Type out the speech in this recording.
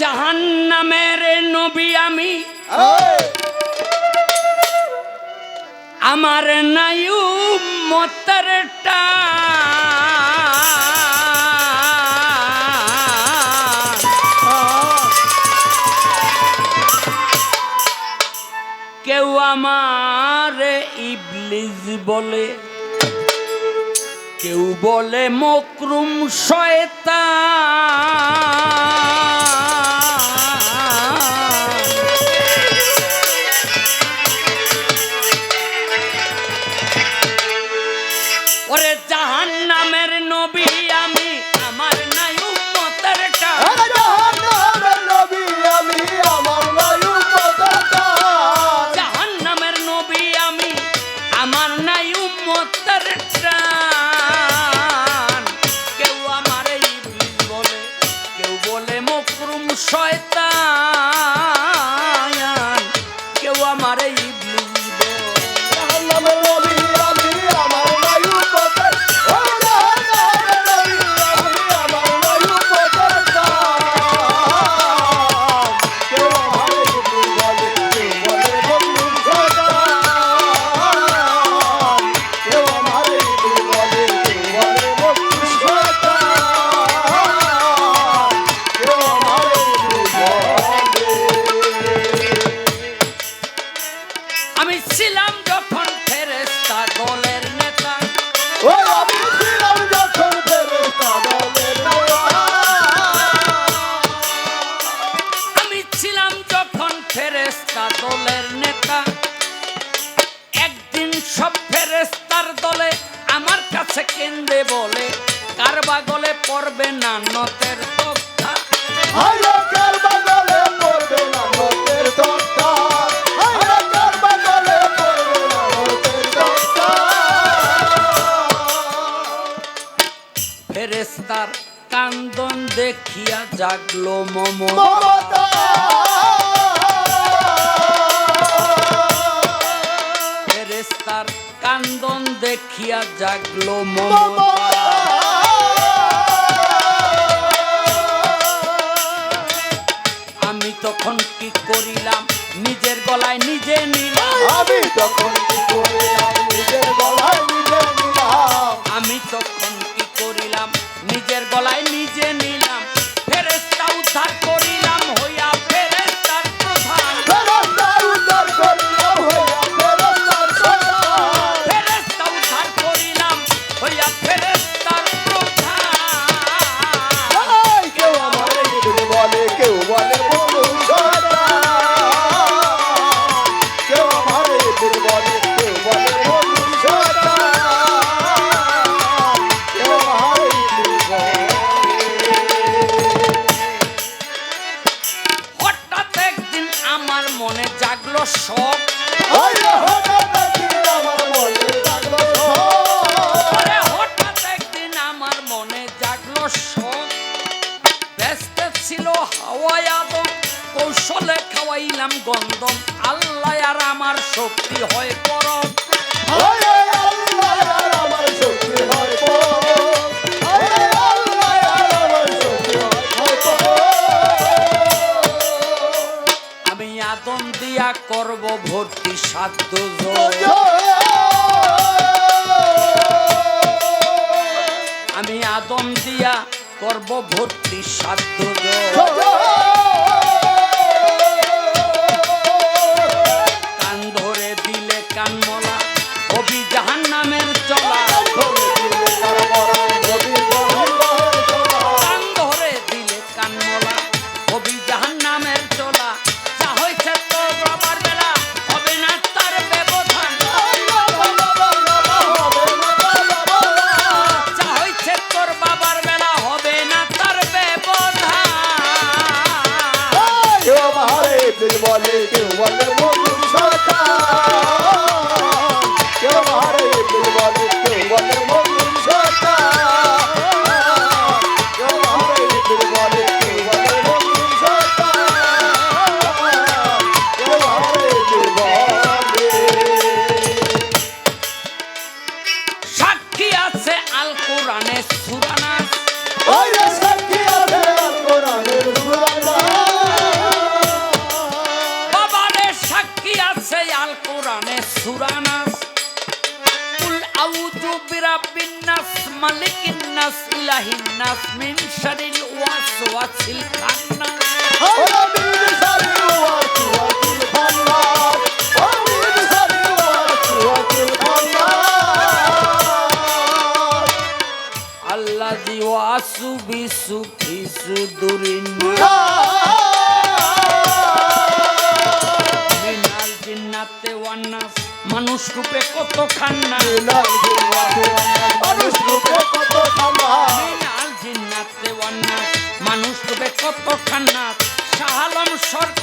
জাহান নামের নবী আমি। আমার নায়ু মতরটা কেউ আমার ইবলিজ বলে, কেউ বলে মকরুম শয়তান। ওরে জাহান নামের নবী আমি আমার নাই উম্মতের জাহান নামের নবী আমি আমার নাই উম্মতের টান কেন্দ্রে বলে কারবা গলে পড়বে না নতের তক্তা? ফেরেস্তার কান্দন দেখিয়া জাগলো মম কান্দন দেখিয়া জাগলো মমতা আমি তখন কি করিলাম? নিজের গলায় নিজে নিলাম। আমি তখন মনে জাগলো শখ হঠাৎ একদিন আমার মনে মনে জাগলো শখ ব্যস্ত ছিল হাওয়ায় আদম কৌশলে খাওয়াইলাম গন্ধম। আল্লাহ আর আমার শক্তি হয় পরম। আল্লাহ সাধ্য আমি আদম দিয়া করব ভর্তি সাধ্য। কান ধরে দিলে কানমলা কবি জাহান নামের চলা বলে আমিন সারি ওয়াসু ওয়াসিল খান্নাস আমিন সারি ওয়াসু ওয়াসিল খান্নাস আল্লাযী ওয়াসু বিসুফি সুদুরিন মিনাল জিন্নাতে নাস মানুষ রূপে কত খান্না কত শাহালম সরকার